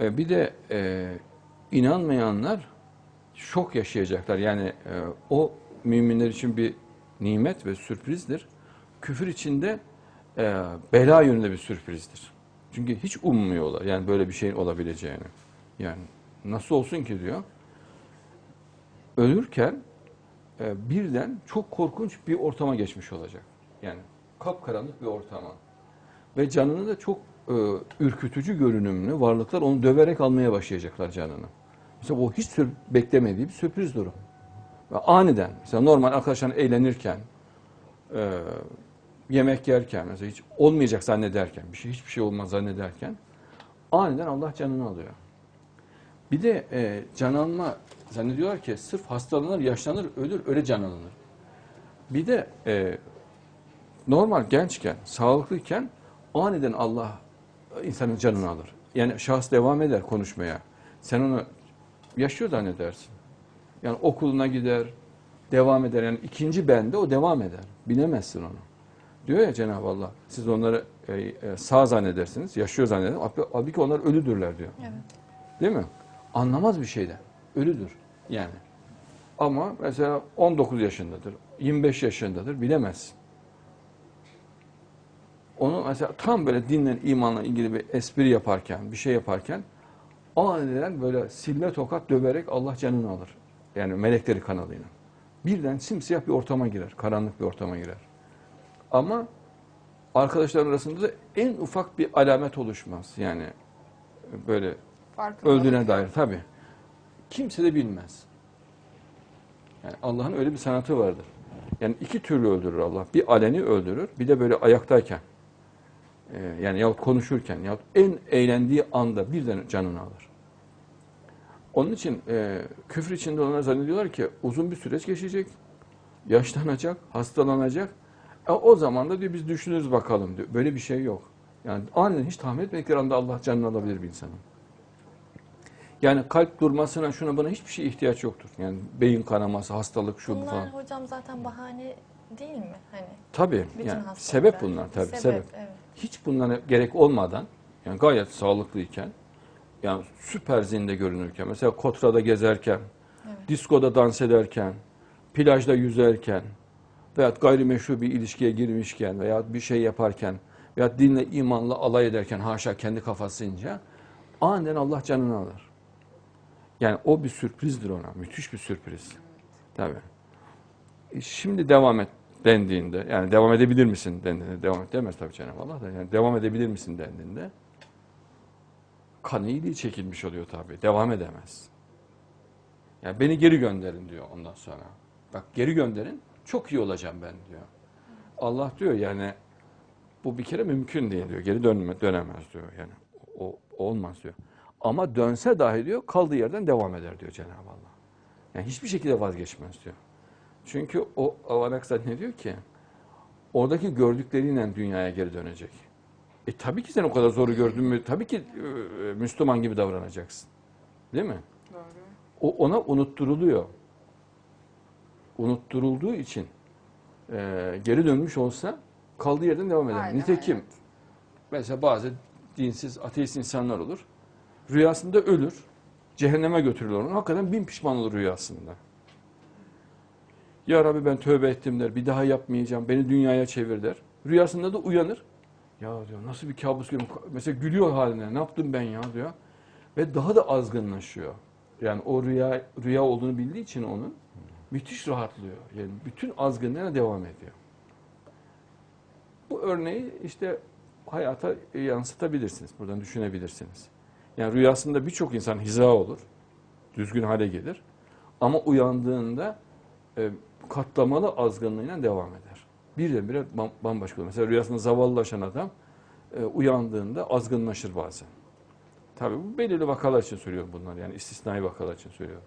E, bir de e, inanmayanlar şok yaşayacaklar. Yani e, o müminler için bir nimet ve sürprizdir. Küfür içinde e, bela yönünde bir sürprizdir. Çünkü hiç ummuyorlar yani böyle bir şeyin olabileceğini. Yani nasıl olsun ki diyor. Ölürken e, birden çok korkunç bir ortama geçmiş olacak. Yani kapkaranlık bir ortama. Ve canını da çok e, ürkütücü görünümlü varlıklar onu döverek almaya başlayacaklar canını. Mesela o hiç sür- beklemediği bir sürpriz durum. Ve aniden, mesela normal arkadaşlar eğlenirken, e, yemek yerken, mesela hiç olmayacak zannederken, bir şey hiçbir şey olmaz zannederken, aniden Allah canını alıyor. Bir de e, can alma, zannediyorlar ki sırf hastalanır, yaşlanır, ölür, öyle can alınır. Bir de e, normal gençken, sağlıklıyken aniden Allah insanın canını alır. Yani şahıs devam eder konuşmaya. Sen onu yaşıyor zannedersin. Yani okuluna gider, devam eder. Yani ikinci bende o devam eder. Bilemezsin onu. Diyor ya Cenab-ı Allah, siz onları e, e, sağ zannedersiniz, yaşıyor zannedersiniz. Halbuki onlar ölüdürler diyor. Evet. Değil mi? Anlamaz bir şeyden. Ölüdür yani. Ama mesela 19 yaşındadır, 25 yaşındadır bilemezsin. Onu mesela tam böyle dinle, imanla ilgili bir espri yaparken, bir şey yaparken aniden böyle silme tokat döverek Allah canını alır. Yani melekleri kanalıyla. Birden simsiyah bir ortama girer, karanlık bir ortama girer. Ama arkadaşların arasında da en ufak bir alamet oluşmaz. Yani böyle Farkındalık öldüğüne dair tabi. Kimse de bilmez. Yani Allah'ın öyle bir sanatı vardır. Yani iki türlü öldürür Allah. Bir aleni öldürür, bir de böyle ayaktayken. Ee, yani yahut konuşurken yahut en eğlendiği anda birden canını alır. Onun için e, küfür içinde olanlar zannediyorlar ki uzun bir süreç geçecek, yaşlanacak, hastalanacak. E, o zaman da diyor biz düşünürüz bakalım diyor. Böyle bir şey yok. Yani aniden hiç tahmin etmedikleri anda Allah canını alabilir bir insanın. Yani kalp durmasına şuna buna hiçbir şey ihtiyaç yoktur. Yani beyin kanaması, hastalık şu bu Bunlar falan. hocam zaten bahane değil mi? Hani Tabii bütün yani hastalıklar. sebep bunlar tabii sebep. Sebep, evet. Hiç bunlara gerek olmadan yani gayet sağlıklıyken yani süper zinde görünürken mesela Kotra'da gezerken, Evet. diskoda dans ederken, plajda yüzerken veyahut gayrimeşru bir ilişkiye girmişken veya bir şey yaparken veya dinle imanla alay ederken haşa kendi kafasınca aniden Allah canını alır. Yani o bir sürprizdir ona. Müthiş bir sürpriz. Tabii. E, Şimdi devam et dendiğinde, yani devam edebilir misin dendiğinde, devam demez tabii Cenab-ı Allah da, yani devam edebilir misin dendiğinde, kan iyiliği çekilmiş oluyor tabii, devam edemez. Yani beni geri gönderin diyor ondan sonra. Bak geri gönderin, çok iyi olacağım ben diyor. Allah diyor yani, bu bir kere mümkün değil diyor, geri dönme, dönemez diyor yani, o, o olmaz diyor. Ama dönse dahi diyor, kaldığı yerden devam eder diyor Cenab-ı Allah. Yani hiçbir şekilde vazgeçmez diyor. Çünkü o avanak zannediyor ki oradaki gördükleriyle dünyaya geri dönecek. E tabii ki sen o kadar zoru gördün mü tabii ki e, Müslüman gibi davranacaksın. Değil mi? Doğru. O ona unutturuluyor. Unutturulduğu için e, geri dönmüş olsa kaldığı yerden devam eder. Aynen, Nitekim evet. mesela bazı dinsiz, ateist insanlar olur. Rüyasında ölür. Cehenneme götürülür onu. Hakikaten bin pişman olur rüyasında. Ya Rabbi ben tövbe ettim der. Bir daha yapmayacağım. Beni dünyaya çevir der. Rüyasında da uyanır. Ya diyor nasıl bir kabus görüyorum. Mesela gülüyor haline. Ne yaptım ben ya diyor. Ve daha da azgınlaşıyor. Yani o rüya rüya olduğunu bildiği için onun müthiş rahatlıyor. Yani bütün azgınlığına devam ediyor. Bu örneği işte hayata yansıtabilirsiniz. Buradan düşünebilirsiniz. Yani rüyasında birçok insan hiza olur. Düzgün hale gelir. Ama uyandığında e, katlamalı azgınlığıyla devam eder. Birdenbire bam- bambaşka olur. Mesela rüyasında zavallılaşan adam e, uyandığında azgınlaşır bazen. Tabii bu belirli vakalar için söylüyorum bunlar. Yani istisnai vakalar için söylüyorum.